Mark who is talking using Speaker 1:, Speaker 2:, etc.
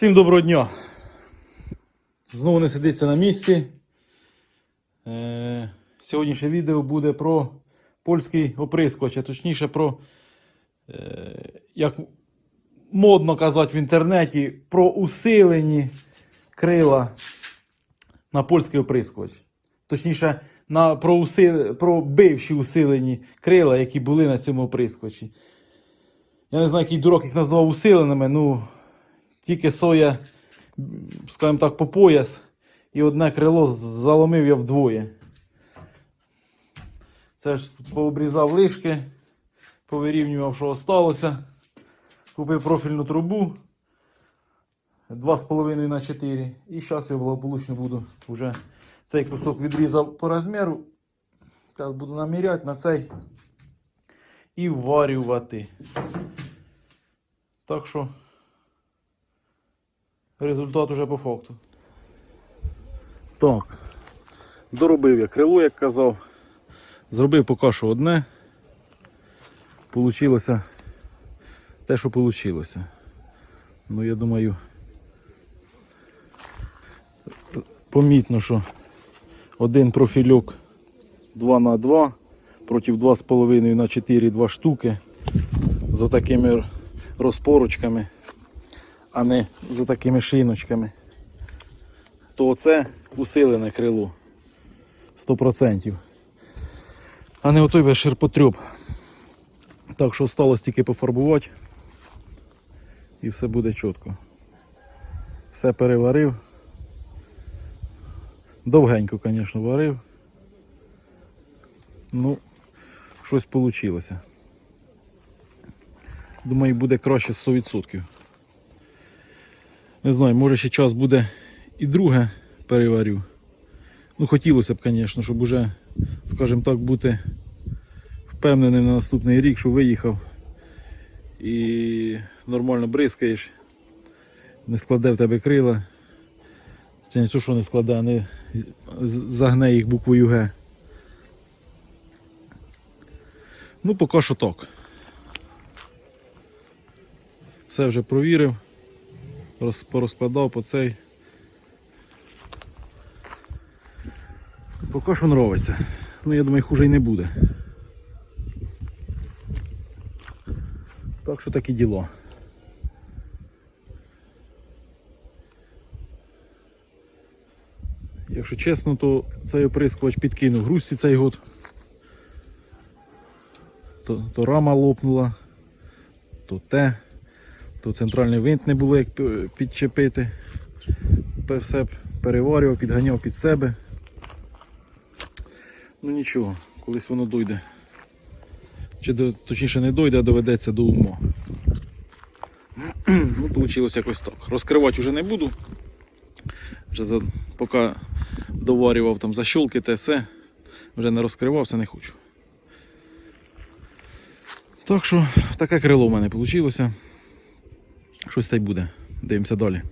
Speaker 1: Всім доброго дня. Знову не сидиться на місці. Е, сьогоднішнє відео буде про польський оприскувач, а точніше про, е, як модно казати в інтернеті, про усилені крила на польський оприскувач. Точніше, на, про, усил, про бивші усилені крила, які були на цьому оприскувачі. Я не знаю, який дурак їх назвав усиленими, ну тільки соя, скажімо так, по пояс, і одне крило заломив я вдвоє. Це ж пообрізав лишки, повирівнював, що осталося. Купив профільну трубу 2,5 на 4. І зараз я благополучно буду вже цей кусок відрізав по розміру. Зараз буду наміряти на цей і вварювати. Так що результат уже по факту. Так. Доробив я крило, як казав. Зробив поки що одне. Получилося те, що получилося. Ну, я думаю, помітно, що один профільок 2 на 2 проти 2,5 на 4 2 штуки з отакими розпорочками, а не з такими шиночками, то оце усилене крило 100%. А не отой весь ширпотреб. Так що осталось тільки пофарбувати і все буде чітко. Все переварив. Довгенько, звісно, варив. Ну, щось вийшло. Думаю, буде краще 100%. Не знаю, може ще час буде і друге переварю. Ну, хотілося б, звісно, щоб уже, скажімо так, бути впевненим на наступний рік, що виїхав і нормально бризкаєш, не складе в тебе крила. Це не то, що не складе, а не загне їх буквою Г. Ну, поки що так. Все вже провірив, порозкладав по цей. Поки що нравиться. Ну, я думаю, хуже й не буде. Так що такі діло. Якщо чесно, то цей оприскувач підкинув грузці цей год. То, то рама лопнула, то те, то центральний винт не було як підчепити. Все переварював, підганяв під себе. Ну нічого, колись воно дойде. Чи точніше не дойде, а доведеться до ума. ну, вийшло якось так. Розкривати вже не буду. Вже за, поки доварював там защолки те все, вже не розкривався, не хочу. Так що таке крило в мене вийшло. Щось та й буде. Дивимося далі.